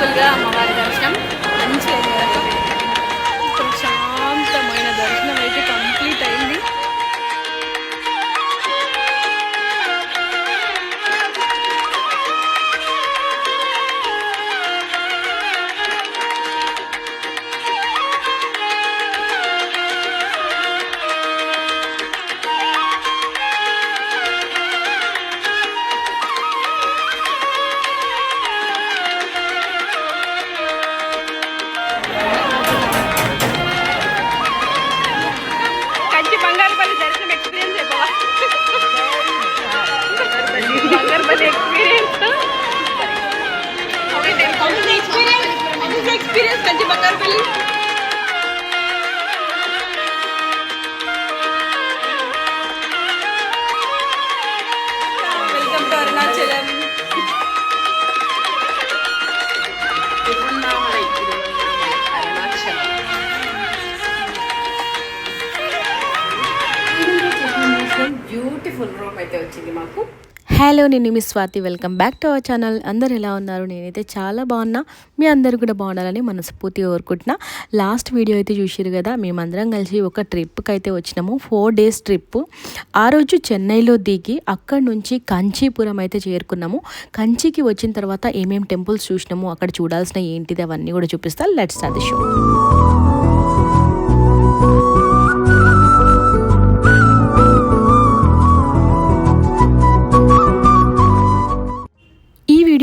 సక్సెస్ఫుల్గా అమ్మవారి దర్శనం బ్యూటిఫుల్ రూమ్ అయితే వచ్చింది మాకు. హలో నేను మీ Swathi. Welcome back to our channel. అందరు ఎలా ఉన్నారు? నేనైతే చాలా బాగున్నా. మీ అందరు కూడా బాగుండాలని మనస్ఫూర్తి కోరుకుంటున్నా. లాస్ట్ వీడియో అయితే చూసారు కదా మేమందరం కలిసి ఒక ట్రిప్కి అయితే వచ్చినాము. ఫోర్ డేస్ ట్రిప్ ఆ రోజు చెన్నైలో దిగి అక్కడ నుంచి కంచీపురం అయితే చేరుకున్నాము. కంచికి వచ్చిన తర్వాత ఏమేం టెంపుల్స్ చూసినాము అక్కడ చూడాల్సిన ఏంటిది అవన్నీ కూడా చూపిస్తా. లెట్స్ అది షో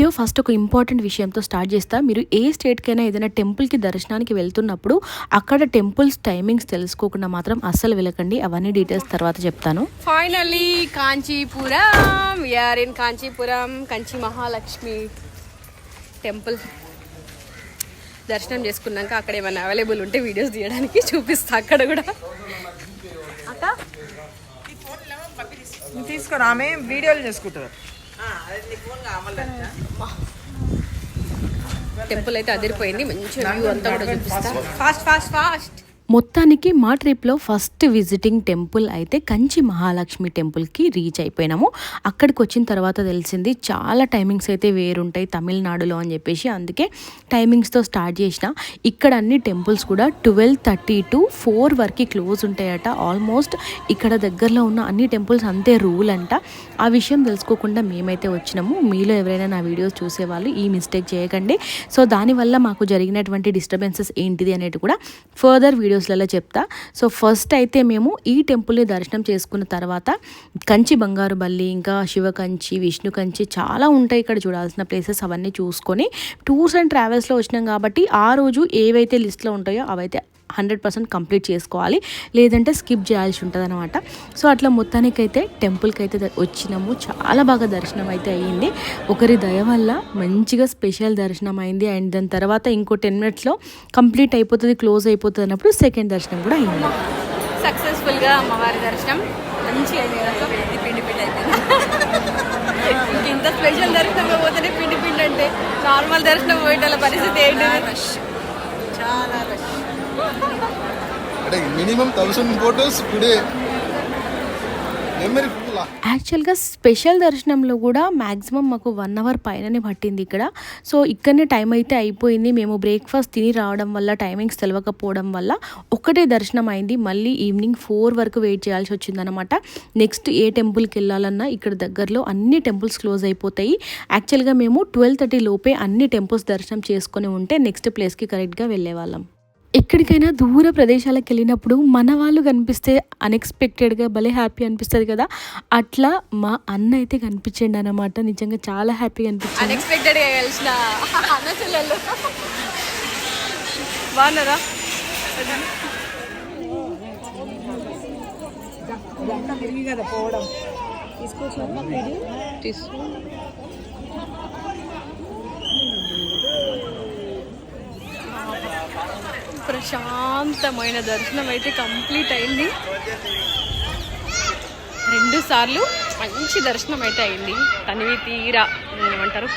వీడియో ఫస్ట్ ఒక ఇంపార్టెంట్ విషయంతో స్టార్ట్ చేస్తా. మీరు ఏ స్టేట్కైనా ఏదైనా టెంపుల్కి దర్శనానికి వెళ్తున్నప్పుడు అక్కడ టెంపుల్స్ టైమింగ్స్ తెలుసుకోకుండా మాత్రం అస్సలు వెళ్ళకండి. అవన్నీ డీటెయిల్స్ తర్వాత చెప్తాను. Finally Kanchipuram we are in Kanchipuram Kanchi Mahalakshmi temple దర్శనం చేసుకున్నాక అక్కడ ఏమైనా అవైలబుల్ ఉంటే వీడియోస్ తీయడానికి చూపిస్తా. అక్కడ కూడా. అక్క తీసుకురా. ఆమె వీడియోలు చేసుకుంటారు టెంపుల్ అయితే అదిరిపోయింది. మంచి వ్యూ అంతా కూడా చూపిస్తా. Fast fast fast. మొత్తానికి మా ట్రిప్లో ఫస్ట్ విజిటింగ్ టెంపుల్ అయితే కంచి మహాలక్ష్మి టెంపుల్కి రీచ్ అయిపోయినాము. అక్కడికి వచ్చిన తర్వాత తెలిసింది చాలా టైమింగ్స్ అయితే వేరుంటాయి తమిళనాడులో అని చెప్పేసి. అందుకే టైమింగ్స్తో స్టార్ట్ చేసిన. ఇక్కడ అన్ని టెంపుల్స్ కూడా ట్వెల్వ్ థర్టీ టు ఫోర్ వరకు క్లోజ్ ఉంటాయట. ఆల్మోస్ట్ ఇక్కడ దగ్గరలో ఉన్న అన్ని టెంపుల్స్ అంతే రూల్ అంట. ఆ విషయం తెలుసుకోకుండా మేమైతే వచ్చినాము. మీలో ఎవరైనా నా వీడియోస్ చూసేవాళ్ళు ఈ మిస్టేక్ చేయకండి. సో దానివల్ల మాకు జరిగినటువంటి డిస్టర్బెన్సెస్ ఏంటిది అనేది కూడా ఫర్దర్ వీడియోస్లలో చెప్తా. సో ఫస్ట్ అయితే మేము ఈ టెంపుల్ని దర్శనం చేసుకున్న తర్వాత కంచి బంగారు బల్లి ఇంకా శివ కంచి విష్ణు కంచి చాలా ఉంటాయి ఇక్కడ చూడాల్సిన ప్లేసెస్ అవన్నీ చూసుకొని టూర్స్ అండ్ ట్రావెల్స్లో వచ్చినాం కాబట్టి ఆ రోజు ఏవైతే లిస్ట్లో ఉంటాయో అవైతే హండ్రెడ్ పర్సెంట్ కంప్లీట్ చేసుకోవాలి. లేదంటే స్కిప్ చేయాల్సి ఉంటుంది అనమాట సో అట్లా మొత్తానికైతే టెంపుల్కి అయితే వచ్చినాము. చాలా బాగా దర్శనం అయితే అయ్యింది. ఒకరి దయ వల్ల మంచిగా స్పెషల్ దర్శనం అయింది అండ్ దాని తర్వాత ఇంకో టెన్ మినిట్స్లో కంప్లీట్ అయిపోతుంది క్లోజ్ అయిపోతుంది అన్నప్పుడు సెకండ్ దర్శనం కూడా అయింది. సక్సెస్ఫుల్గా అమ్మవారి దర్శనం అయింది కదా. పిండి పిండి అయిపోయింది. ఇంత స్పెషల్ దర్శనం పోతేనే పిండి పిండి అంటే నార్మల్ దర్శనం పోయేటోళ్ళ పరిస్థితి ఏంటి. రష్. చాలా రష్. అంటే minimum thousand photos today. Memory యాక్చువల్గా స్పెషల్ దర్శనంలో కూడా మ్యాక్సిమం మాకు వన్ అవర్ పైననే పట్టింది ఇక్కడ. సో ఇక్కడనే టైం అయితే అయిపోయింది. మేము బ్రేక్ఫాస్ట్ తిని రావడం వల్ల టైమింగ్స్ తెలియకపోవడం వల్ల ఒక్కటే దర్శనం అయింది. మళ్ళీ ఈవినింగ్ ఫోర్ వరకు వెయిట్ చేయాల్సి వచ్చిందనమాట నెక్స్ట్ ఏ టెంపుల్కి వెళ్ళాలన్నా ఇక్కడ దగ్గరలో అన్ని టెంపుల్స్ క్లోజ్ అయిపోతాయి. యాక్చువల్గా మేము ట్వెల్వ్ థర్టీ లోపే అన్ని టెంపుల్స్ దర్శనం చేసుకొని ఉంటే నెక్స్ట్ ప్లేస్కి కరెక్ట్గా వెళ్ళేవాళ్ళం. ఎక్కడికైనా దూర ప్రదేశాలకు వెళ్ళినప్పుడు మన వాళ్ళు కనిపిస్తే అన్ఎక్స్పెక్టెడ్గా భలే హ్యాపీ అనిపిస్తుంది కదా. అట్లా మా అన్న అయితే కనిపించండి అనమాట నిజంగా చాలా హ్యాపీగా అనిపించింది. అన్ఎక్స్పెక్టెడ్గా కలిసిన అన్న చెల్లెళ్ళు బాగున్నారా? తిరిగి కదా పోవడం. తీసు ప్రశాంతమైన దర్శనం అయితే కంప్లీట్ అయింది. రెండు సార్లు మంచి దర్శనం అయితే అయింది. తనివి తీరా ఏమంటారు?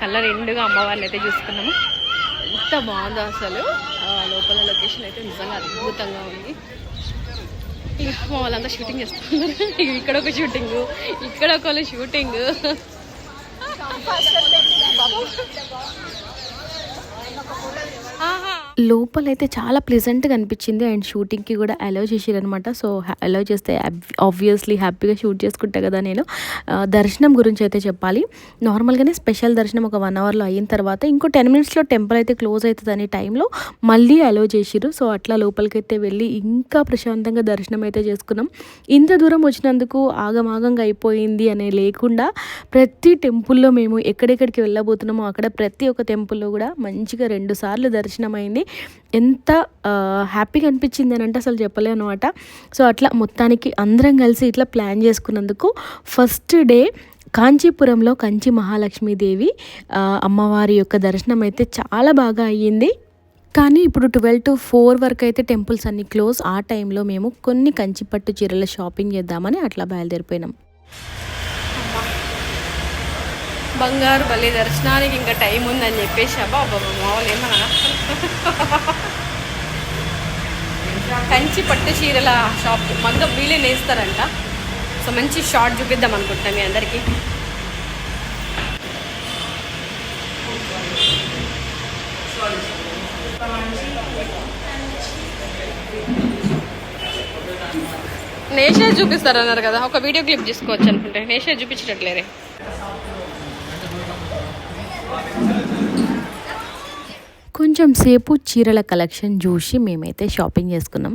కళ్ళ రెండుగా అమ్మవారిని అయితే చూసుకున్నాము. ఎంత బాగుందో అసలు. లోపల లొకేషన్ అయితే నిజంగా అద్భుతంగా ఉంది. ఇక మా వాళ్ళంతా షూటింగ్ చేస్తున్నారు. ఇక్కడ ఒక షూటింగ్ ఇక్కడ ఒక షూటింగ్. ఆహా లోపలైతే చాలా ప్లెజెంట్గా అనిపించింది అండ్ షూటింగ్కి కూడా అలౌ చేసిరనమాట సో అలౌ చేస్తే ఆబ్వియస్లీ హ్యాపీగా షూట్ చేసుకుంటా కదా నేను. దర్శనం గురించి అయితే చెప్పాలి. నార్మల్గానే స్పెషల్ దర్శనం ఒక వన్ అవర్లో అయిన తర్వాత ఇంకో టెన్ మినిట్స్లో టెంపుల్ అయితే క్లోజ్ అవుతుంది అనే టైంలో మళ్ళీ అలౌ చేసిరు సో అట్లా లోపలికి అయితే వెళ్ళి ఇంకా ప్రశాంతంగా దర్శనం అయితే చేసుకున్నాం. ఇంత దూరం వచ్చినందుకు ఆగమాగంగా అయిపోయింది అనే లేకుండా ప్రతి టెంపుల్లో మేము ఎక్కడెక్కడికి వెళ్ళబోతున్నామో అక్కడ ప్రతి ఒక్క టెంపుల్లో కూడా మంచిగా రెండు సార్లు దర్శనం అయింది ఎంత హ్యాపీగా అనిపించింది అని అంటే అసలు చెప్పలేను అనమాట సో అట్లా మొత్తానికి అందరం కలిసి ఇట్లా ప్లాన్ చేసుకున్నందుకు ఫస్ట్ డే కాంచీపురంలో కంచి మహాలక్ష్మీదేవి అమ్మవారి యొక్క దర్శనం అయితే చాలా బాగా అయ్యింది. కానీ ఇప్పుడు ట్వెల్వ్ టు ఫోర్ వరకు అయితే టెంపుల్స్ అన్ని క్లోజ్ ఆ టైంలో మేము కొన్ని కంచిపట్టు చీరల షాపింగ్ చేద్దామని అట్లా బయలుదేరిపోయినాం. బంగారు బలి దర్శనానికి ఇంకా టైం ఉందని చెప్పేసి అబ్బా అబ్బా మామూలు ఏమన్నా కంచి పట్టు చీరల షాప్. మగ్గ వీలే నేస్తారంట. సో మంచి షార్ట్ చూపిద్దాం అనుకుంటున్నాం మీ అందరికీ. నేషే చూపిస్తారన్నారు కదా. ఒక వీడియో క్లిప్ తీసుకోవచ్చు అనుకుంటే. నేషే చూపించట్లేరే కొంచెం సేపు చీరల కలెక్షన్ చూసి మేమైతే షాపింగ్ చేసుకున్నాం.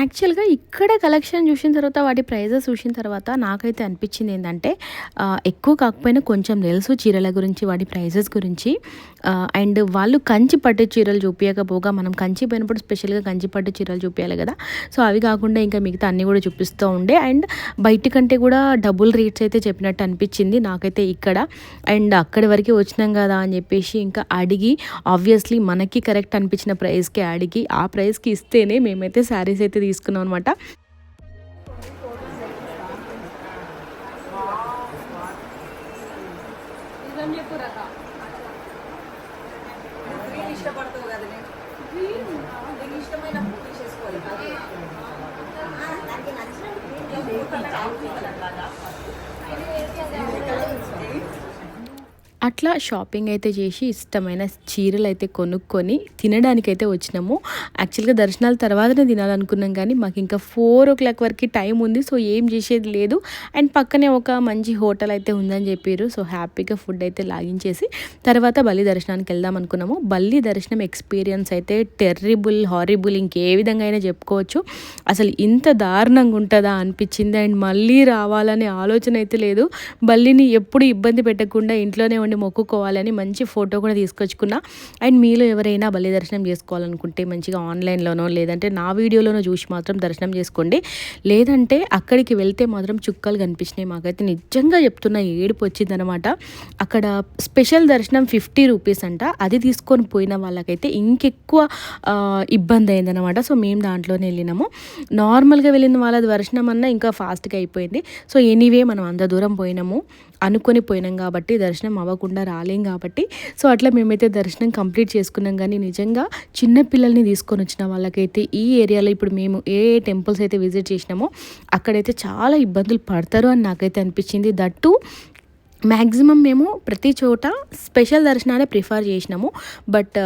యాక్చువల్గా ఇక్కడ కలెక్షన్ చూసిన తర్వాత వాటి ప్రైజెస్ చూసిన తర్వాత నాకైతే అనిపించింది ఏంటంటే ఎక్కువ కాకపోయినా కొంచెం తెలుసు చీరల గురించి వాటి ప్రైజెస్ గురించి. అండ్ వాళ్ళు కంచి పట్టు చీరలు చూపించకపోగా మనం కంచి పోయినప్పుడు స్పెషల్గా కంచి పట్టు చీరలు చూపించాలి కదా. సో అవి కాకుండా ఇంకా మిగతా అన్నీ కూడా చూపిస్తూ ఉండే. అండ్ బయట కంటే కూడా డబుల్ రేట్స్ అయితే చెప్పినట్టు అనిపించింది నాకైతే ఇక్కడ. అండ్ అక్కడి వరకు వచ్చినాం కదా అని చెప్పేసి ఇంకా అడిగి ఆబ్వియస్లీ మనకి కరెక్ట్ అనిపించిన ప్రైస్కి అడిగి ఆ ప్రైస్కి ఇస్తేనే మేమైతే శారీస్ అయితే తీసుకున్నాం అనమాట ఇష్టపడతావు కదా ఇష్టమైన అట్లా షాపింగ్ అయితే చేసి ఇష్టమైన చీరలు అయితే కొనుక్కొని తినడానికైతే వచ్చినాము. యాక్చువల్గా దర్శనాల తర్వాతనే తినాలనుకున్నాం కానీ మాకు ఇంకా ఫోర్ ఓ క్లాక్ వరకు టైం ఉంది సో ఏం చేసేది లేదు. అండ్ పక్కనే ఒక మంచి హోటల్ అయితే ఉందని చెప్పారు సో హ్యాపీగా ఫుడ్ అయితే లాగించేసి తర్వాత బల్లి దర్శనానికి వెళ్దాం అనుకున్నాము. బల్లి దర్శనం ఎక్స్పీరియన్స్ అయితే టెర్రిబుల్ హారిబుల్ ఇంకే విధంగా అయినా చెప్పుకోవచ్చు. అసలు ఇంత దారుణంగా ఉంటుందా అనిపించింది అండ్ మళ్ళీ రావాలనే ఆలోచన అయితే లేదు. బల్లిని ఎప్పుడు ఇబ్బంది పెట్టకుండా ఇంట్లోనే ఉండి మొక్కుకోవాలని మంచి ఫోటో కూడా తీసుకొచ్చుకున్నా. అండ్ మీలో ఎవరైనా బలి దర్శనం చేసుకోవాలనుకుంటే మంచిగా ఆన్లైన్లోనో లేదంటే నా వీడియోలోనో చూసి మాత్రం దర్శనం చేసుకోండి. లేదంటే అక్కడికి వెళ్తే మాత్రం చుక్కలు కనిపించినాయి మాకైతే. నిజంగా చెప్తున్నా ఏడుపు వచ్చిందనమాట అక్కడ స్పెషల్ దర్శనం ఫిఫ్టీ రూపీస్ అంట. అది తీసుకొని పోయిన వాళ్ళకైతే ఇంకెక్కువ ఇబ్బంది అయిందనమాట సో మేము దాంట్లోనే వెళ్ళినాము. నార్మల్గా వెళ్ళిన వాళ్ళ దర్శనం అన్నా ఇంకా ఫాస్ట్గా అయిపోయింది. సో ఎనీవే మనం అంత దూరం పోయినాము. అనుకొని పోయినాం కాబట్టి దర్శనం అవ్వకుండా రాలేం కాబట్టి. సో అట్లా మేమైతే దర్శనం కంప్లీట్ చేసుకున్నాం. కానీ నిజంగా చిన్న పిల్లల్ని తీసుకొని వచ్చిన వాళ్ళకైతే ఈ ఏరియాలో ఇప్పుడు మేము ఏ ఏ టెంపుల్స్ అయితే విజిట్ చేసినామో అక్కడైతే చాలా ఇబ్బందులు పడతారు అని నాకైతే అనిపించింది. దట్టు మ్యాక్సిమం మేము ప్రతి చోట స్పెషల్ దర్శనాలే ప్రిఫర్ చేసినాము. బట్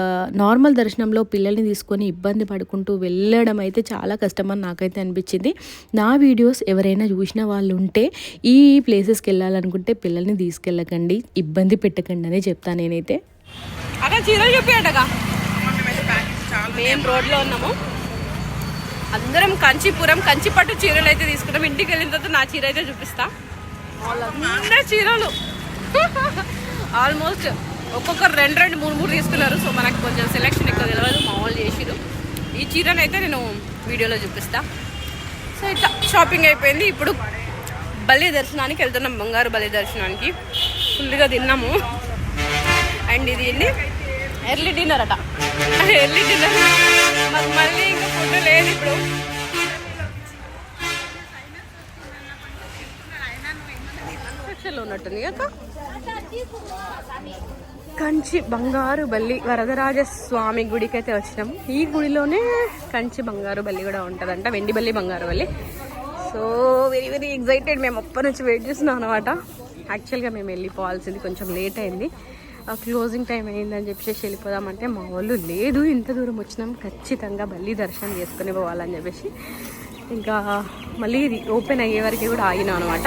నార్మల్ దర్శనంలో పిల్లల్ని తీసుకొని ఇబ్బంది పడుకుంటూ వెళ్ళడం అయితే చాలా కష్టమని నాకైతే అనిపించింది. నా వీడియోస్ ఎవరైనా చూసిన వాళ్ళు ఉంటే ఈ ప్లేసెస్కి వెళ్ళాలనుకుంటే పిల్లల్ని తీసుకెళ్ళకండి ఇబ్బంది పెట్టకండి అనే చెప్తాను నేనైతే. అక్కడ చీరలు చెప్పాడగా మెయిన్ రోడ్లో ఉన్నాము. అందరం కంచీపురం కంచిపట్టు చీరలు అయితే తీసుకున్నాం. ఇంటికి వెళ్ళిన తర్వాత నా చీర అయితే చూపిస్తా. వాళ్ళందరూ చీరలు. ఆల్మోస్ట్ ఒక్కొక్కరు రెండు రెండు మూడు మూడు తీసుకున్నారు. సో మనకు కొంచెం సెలెక్షన్ ఎక్కువ తెలియదు మామూలు చేసిరు ఈ చీరను అయితే నేను వీడియోలో చూపిస్తా. సో ఇట్లా షాపింగ్ అయిపోయింది. ఇప్పుడు బలి దర్శనానికి వెళ్తున్నాం. బంగారు బలి దర్శనానికి. ఫుల్గా తిన్నాము. అండ్ ఇది ఎర్లీ డిన్నర్ అట. ఎర్లీ డిన్నర్ మాకు మళ్ళీ ఇంకా ఫుడ్ లేదు ఇప్పుడు. ఉంటుంది కదా? కంచి బంగారు బల్లి వరదరాజ స్వామి గుడికి అయితే వచ్చినాం. ఈ గుడిలోనే కంచి బంగారు బల్లి కూడా ఉంటుందంట వెండి బల్లి బంగారు బల్లి. సో వెరీ వెరీ ఎగ్జైటెడ్ మేము అప్పటి నుంచి వెయిట్ చేస్తున్నాం అనమాట యాక్చువల్గా మేము వెళ్ళిపోవాల్సింది కొంచెం లేట్ అయింది. క్లోజింగ్ టైం అయిందని చెప్పేసి వెళ్ళిపోదామంటే మా వాళ్ళు లేదు ఇంత దూరం వచ్చినాం. ఖచ్చితంగా బల్లి దర్శనం చేసుకుని పోవాలని చెప్పేసి. ఇంకా మళ్ళీ ఇది ఓపెన్ అయ్యే వరకు కూడా ఆగినాం అనమాట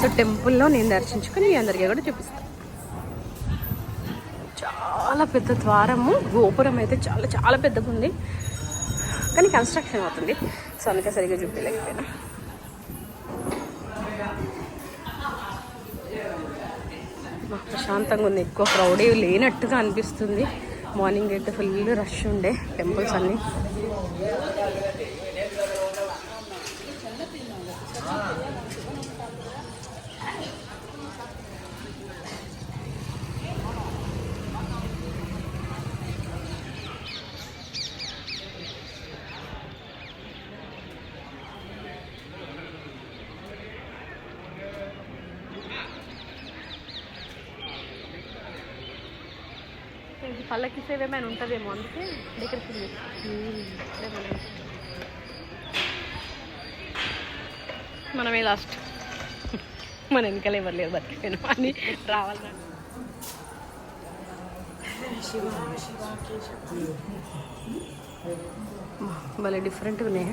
సో టెంపుల్లో నేను దర్శించుకొని మీ అందరికీ కూడా చూపిస్తాను. చాలా పెద్ద ద్వారము గోపురం అయితే చాలా చాలా పెద్దగా ఉంది. కానీ కన్స్ట్రక్షన్ అవుతుంది. సో అందుకే సరిగ్గా చూపించలేకపోయినా. ప్రశాంతంగా ఉంది. ఎక్కువ క్రౌడ్ లేనట్టుగా అనిపిస్తుంది. మార్నింగ్ అయితే ఫుల్ రష్ ఉండే టెంపుల్స్ అన్నీ. ఇది ఏమైనా ఉంటుందేమో అందుకే డెకరేషన్ చేస్తాం మనమే లాస్ట్. మన వెనకాల ఎవరు లేరు బతికిపోయినా. అని రావాలన్నా భలే డిఫరెంట్గా ఉన్నాయి?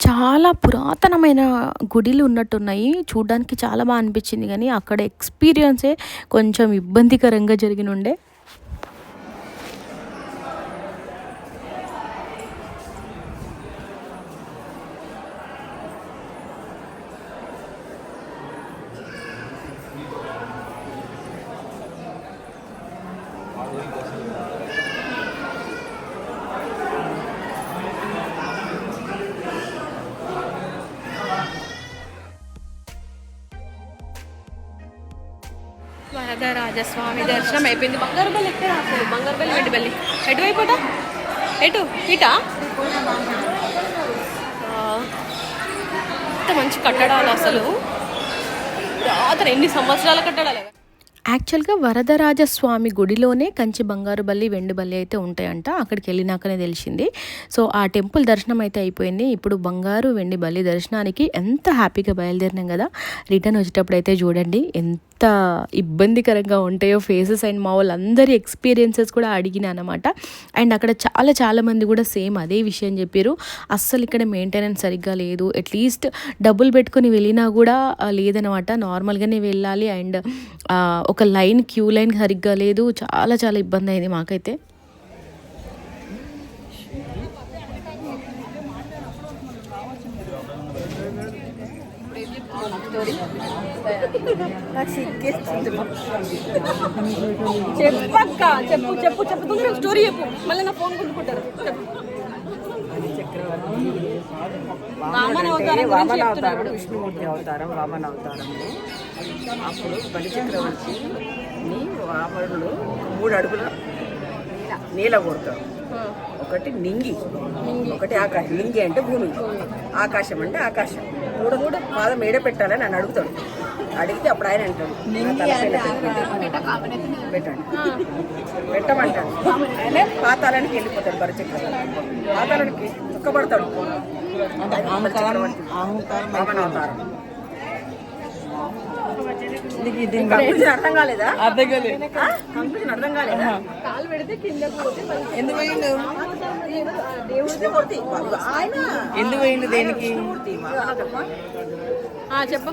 చాలా పురాతనమైన గుడిలు ఉన్నట్టున్నాయి. చూడడానికి చాలా బాగా అనిపించింది కానీ అక్కడ ఎక్స్పీరియన్సే కొంచెం ఇబ్బందికరంగా జరిగిన వరదరాజస్వామి దర్శనం అయిపోయింది. బంగారు బల్లి ఎక్కడ అసలు బంగారు బల్లి వెండి బల్లి ఎటువైపుట ఎటు? ఇటా? ఎంత మంచి కట్టడాలు అసలు. రాత్రి ఎన్ని సంవత్సరాల కట్టడాలు యాక్చువల్గా వరదరాజస్వామి గుడిలోనే కంచి బంగారు బల్లి వెండి బల్లి అయితే ఉంటాయంట. అక్కడికి వెళ్ళినాకనే తెలిసింది. సో ఆ టెంపుల్ దర్శనం అయితే అయిపోయింది. ఇప్పుడు బంగారు వెండి బల్లి దర్శనానికి ఎంత హ్యాపీగా బయలుదేరినాం కదా. రిటర్న్ వచ్చేటప్పుడు అయితే చూడండి ఎంత ఇబ్బందికరంగా ఉంటాయో ఫేసెస్ అండ్ మా వాళ్ళందరి ఎక్స్పీరియన్సెస్ కూడా అడిగిన అనమాట అండ్ అక్కడ చాలా చాలా మంది కూడా సేమ్ అదే విషయం చెప్పారు. అస్సలు ఇక్కడ మెయింటెనెన్స్ సరిగ్గా లేదు. అట్లీస్ట్ డబ్బులు పెట్టుకొని వెళ్ళినా కూడా లేదనమాట నార్మల్గానే వెళ్ళాలి. అండ్ ఒక లైన్ క్యూ లైన్ సరిగ్గా లేదు. చాలా చాలా ఇబ్బంది అయింది మాకైతే. చెప్పక్క చెప్పు చెప్పు చెప్పు. తొందరగా స్టోరీ చెప్పు. మళ్ళీ నా ఫోన్ చెప్పు. వామన అవతారం వామన అవతారం. విష్ణుమూర్తి అవతారం వామన అవతారంలో అప్పుడు బలి చక్రవర్తిని వామనుడు మూడు అడుగుల నీల కొడతాడు ఒకటి నింగి ఒకటి ఆకాశం. నింగి అంటే భూమి. ఆకాశం అంటే ఆకాశం. మూడు మూడు పాదం ఏడ పెట్టాలని నన్ను అడుగుతాడు. అడిగితే అప్పుడు ఆయన అంటాడు. "నా తలపైన పెట్టండి." పెట్టండి. పెట్టమంటాడు. ఆయన పాతాళానికి వెళ్ళిపోతాడు బలిచక్రవర్తి పాతాళానికి దుఃఖపడతాడు. అవతారం. అర్థం కాలేదా? అర్థం కాలేదు అర్థం కాలేదా? కాలు పెడితే ఎందుకు పోయిండు? ఎందుకు పోయిండు దేనికి? చెప్పు.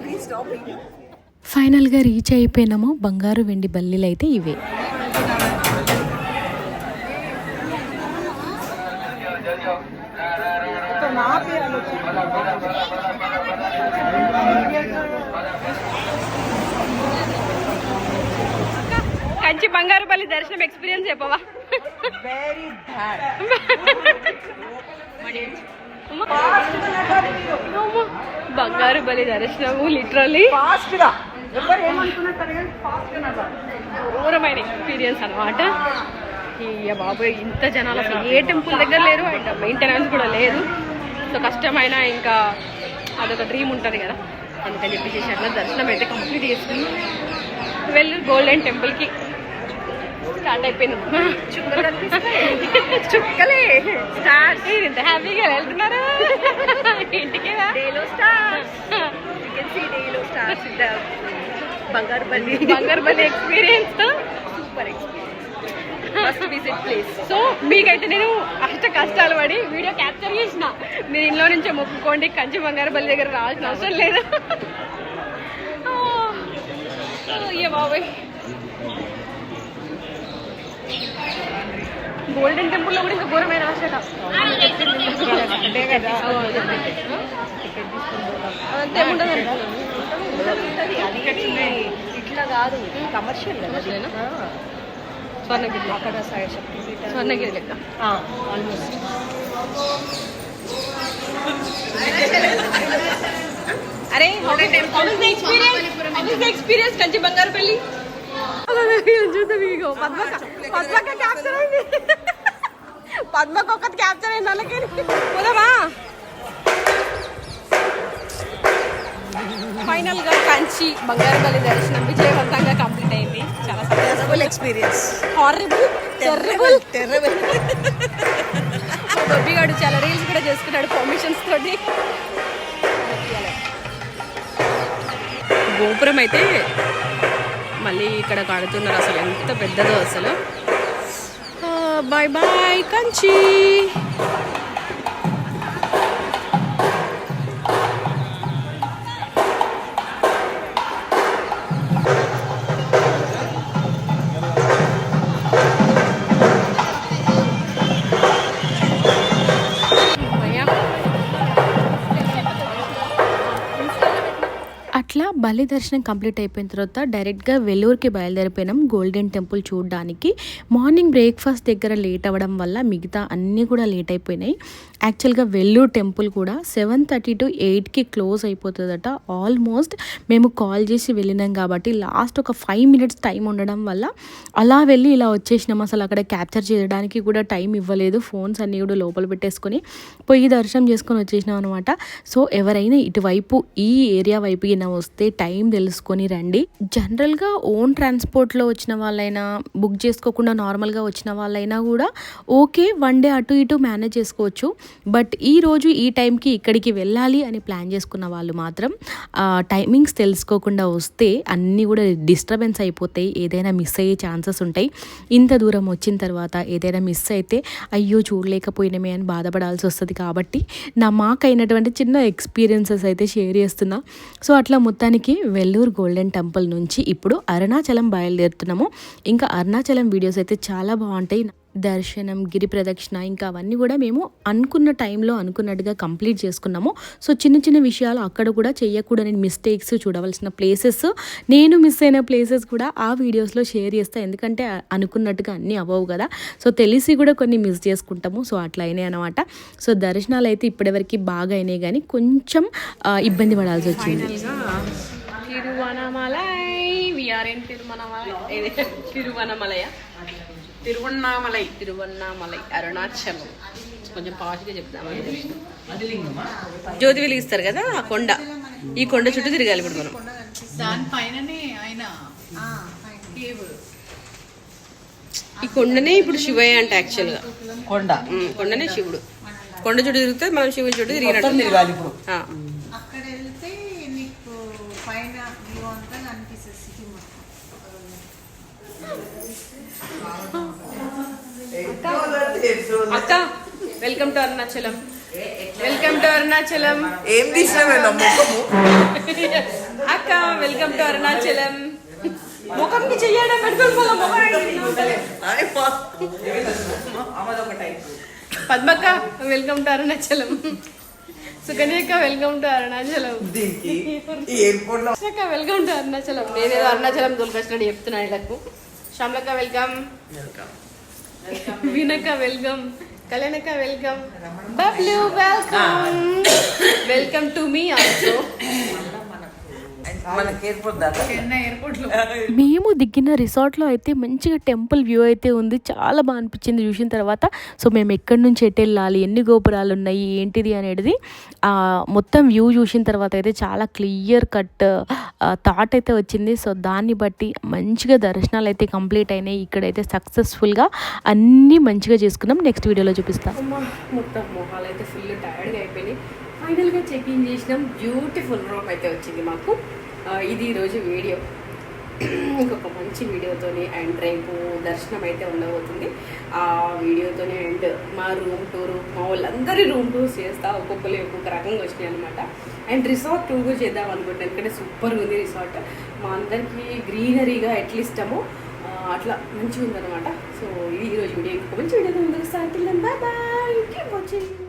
ఫైనల్గా రీచ్ అయిపోయినాము బంగారు వెండి బల్లీలు అయితే ఇవే కంచి బంగారు పల్లి దర్శనం ఎక్స్పీరియన్స్ చెప్పవా. బంగారు బలి దర్శనము లిటరలీ ఫాస్ట్గా. ఘోరమైన ఎక్స్పీరియన్స్ అనమాట ఇక బాబోయ్ ఇంత జనాలు అసలు ఏ టెంపుల్ దగ్గర లేరు అండ్ మెయింటెనెన్స్ కూడా లేదు. సో కష్టమైన ఇంకా అదొక డ్రీమ్ ఉంటుంది కదా. అందుకని చెప్పేసి అట్లా దర్శనం అయితే కంప్లీట్ చేసుకుని వెళ్ళి గోల్డెన్ టెంపుల్కి స్టార్ట్ అయిపోయింది చుక్కలు. స్టార్ట్ ఇంత హ్యాపీగా వెళ్తున్నారు? ఇంటికి డేలో స్టార్స్ డేలో స్టార్స్ బంగారు బల్లి బంగారు బల్లి experience super experience place so మీకైతే నేను అష్ట కష్టాలు పడి వీడియో క్యాప్చర్ చేసిన. మీరు ఇంట్లో నుంచే మొక్కుకోండి కంచి బంగారు బల్లి దగ్గర రావాల్సిన అవసరం లేదు. అయ్యే బాబాయ్. గోల్డెన్ టెంపుల్లో కూడా ఇంకా ఘోరమైన ఆశట కదా? అంతే ఉండదు ఇట్లా కాదు కమర్షియల్ కదా. స్వర్ణగిరి. అక్కడ స్వర్ణగిరి లెక్క. ఆల్మోస్ట్ అరే ఎక్స్పీరియన్స్ ఎక్స్పీరియన్స్ కంచి బంగారు పెళ్ళి చూద్దాం ఇగో పద్మక పద్మక క్యాప్చర్ అయింది. పద్మక ఒక్కటి క్యాప్చర్ అయింది పోదామా? ఫైనల్గా కంచి బంగారు బలి దర్శనం విజయవంతంగా కంప్లీట్ అయింది. చాలా terrible experience horrible terrible terrible బొబ్బిగాడు చాలా రీల్స్ కూడా చేసుకున్నాడు పర్మిషన్స్ తోటి. గోపురం అయితే మళ్ళీ ఇక్కడ కడుతున్నారు అసలు ఎంత పెద్దదో అసలు. Bye bye Kanchi. బలి దర్శనం కంప్లీట్ అయిపోయిన తర్వాత డైరెక్ట్గా వెల్లూరుకి బయలుదేరిపోయినాం గోల్డెన్ టెంపుల్ చూడడానికి. మార్నింగ్ బ్రేక్ఫాస్ట్ దగ్గర లేట్ అవ్వడం వల్ల మిగతా అన్నీ కూడా లేట్ అయిపోయినాయి. యాక్చువల్గా వెల్లూరు టెంపుల్ కూడా సెవెన్ థర్టీ టు ఎయిట్కి క్లోజ్ అయిపోతుందట. ఆల్మోస్ట్ మేము కాల్ చేసి వెళ్ళినాం కాబట్టి లాస్ట్ ఒక ఫైవ్ మినిట్స్ టైం ఉండడం వల్ల అలా వెళ్ళి ఇలా వచ్చేసినాం. అసలు అక్కడ క్యాప్చర్ చేయడానికి కూడా టైం ఇవ్వలేదు. ఫోన్స్ అన్నీ కూడా లోపల పెట్టేసుకొని పోయి దర్శనం చేసుకొని వచ్చేసినాం అనమాట సో ఎవరైనా ఇటువైపు ఈ ఏరియా వైపు అయినా వస్తే టైం తెలుసుకొని రండి. జనరల్గా ఓన్ ట్రాన్స్పోర్ట్లో వచ్చిన వాళ్ళైనా బుక్ చేసుకోకుండా నార్మల్గా వచ్చిన వాళ్ళైనా కూడా ఓకే వన్ డే అటు ఇటు మేనేజ్ చేసుకోవచ్చు. బట్ ఈరోజు ఈ టైంకి ఇక్కడికి వెళ్ళాలి అని ప్లాన్ చేసుకున్న వాళ్ళు మాత్రం టైమింగ్స్ తెలుసుకోకుండా వస్తే అన్నీ కూడా డిస్టర్బెన్స్ అయిపోతాయి ఏదైనా మిస్ అయ్యే ఛాన్సెస్ ఉంటాయి. ఇంత దూరం వచ్చిన తర్వాత ఏదైనా మిస్ అయితే అయ్యో చూడలేకపోయినమే అని బాధపడాల్సి వస్తుంది కాబట్టి నా మాకైనటువంటి చిన్న ఎక్స్పీరియన్సెస్ అయితే షేర్ చేస్తున్నా. సో అట్లా మొత్తానికి వెల్లూరు గోల్డెన్ టెంపుల్ నుంచి ఇప్పుడు అరుణాచలం బయలుదేరుతున్నాము. ఇంకా అరుణాచలం వీడియోస్ అయితే చాలా బాగుంటాయి. దర్శనం గిరి ప్రదక్షిణ ఇంకా అవన్నీ కూడా మేము అనుకున్న టైంలో అనుకున్నట్టుగా కంప్లీట్ చేసుకున్నాము. సో చిన్న చిన్న విషయాలు అక్కడ కూడా చేయకూడని మిస్టేక్స్ చూడవలసిన ప్లేసెస్ నేను మిస్ అయిన ప్లేసెస్ కూడా ఆ వీడియోస్లో షేర్ చేస్తాను ఎందుకంటే అనుకున్నట్టుగా అన్నీ అవ్వవు కదా. సో తెలిసి కూడా కొన్ని మిస్ చేసుకుంటాము. సో అట్లా అయినాయి అనమాట సో దర్శనాలు అయితే ఇప్పటివరకు బాగా అయినాయి కానీ కొంచెం ఇబ్బంది పడాల్సి వచ్చింది. తిరువనమలై తిరువనమలయ. తిరువన్నామలై. తిరువన్నామలై అరుణాచలం. కొంచెం పాష్గా చెప్తామని జ్యోతి వెలిగిస్తారు కదా ఆ కొండ. ఈ కొండ చుట్టూ తిరగాలి ఇప్పుడు మనం. దానిపైననే ఆయన ఈ కొండనే ఇప్పుడు శివయ్య అంటే యాక్చువల్గా కొండ. కొండనే శివుడు. కొండ చుట్టూ తిరిగితే మనం శివుని చుట్టూ తిరిగినట్టు. తిరగాలి ఇప్పుడు ఆ. అక్కడ వెళ్తే నీకు పైన వ్యూ అంతా కనిపిస్తుంది సిటీ మొత్తం అక్క welcome to Arunachalam. Welcome to Arunachalam. ఏం ముఖము? అక్క వెల్కమ్ టు అరుణాచలం. ముఖంకి చెయ్యడం? పద్మక్క welcome to Arunachalam. సుకన్యక్క welcome to Arunachalam. Welcome to Arunachalam. నేనేదో అరుణాచలం దొరికొచ్చినట్టు చెప్తున్నాను వీళ్ళకు శ్యామలక్క వెల్కమ్. వినక్క welcome కళ్యాణక్క welcome Bablu welcome welcome to me also మనకి ఎయిర్పోర్ట్ దాకా చెన్నై ఎయిర్పోర్ట్లో మేము దిగిన రిసార్ట్లో అయితే మంచిగా టెంపుల్ వ్యూ అయితే ఉంది. చాలా బాగా అనిపించింది చూసిన తర్వాత. సో మేము ఎక్కడి నుంచి ఎటు వెళ్ళాలి ఎన్ని గోపురాలు ఉన్నాయి ఏంటిది అనేది ఆ, మొత్తం వ్యూ చూసిన తర్వాత అయితే చాలా క్లియర్ కట్ థాట్ అయితే వచ్చింది. సో దాన్ని బట్టి మంచిగా దర్శనాలు అయితే కంప్లీట్ అయినాయి. ఇక్కడైతే సక్సెస్ఫుల్గా అన్నీ మంచిగా చేసుకున్నాం. నెక్స్ట్ వీడియోలో చూపిస్తాం. మొత్తం మొహాలు అయితే ఫుల్ టైర్డ్గా అయిపోయినాయి. ఫైనల్గా చెక్ ఇన్ చేసినాం. బ్యూటిఫుల్ రూమ్ అయితే వచ్చింది మాకు. ఇది ఈరోజు వీడియో. ఇంకొక మంచి వీడియోతోని అండ్ రేపు దర్శనం అయితే ఉండబోతుంది. ఆ వీడియోతోని అండ్ మా రూమ్ టూరు మా వాళ్ళందరి రూమ్ టూర్స్ చేస్తా ఒక్కొక్కరు ఒక్కొక్క రకంగా వచ్చినాయి అనమాట అండ్ రిసార్ట్ టూర్ కూడా చేద్దాం అనుకుంటున్నాను. ఎందుకంటే సూపర్గా ఉంది రిసార్ట్. మా అందరికీ గ్రీనరీగా ఎట్లా ఇష్టమో అట్లా మంచిగా ఉందన్నమాట సో ఇది ఈరోజు వీడియో. ఇంకొక మంచి వీడియో ముందుకు సార్ బాయ్ బాయ్ వాచింగ్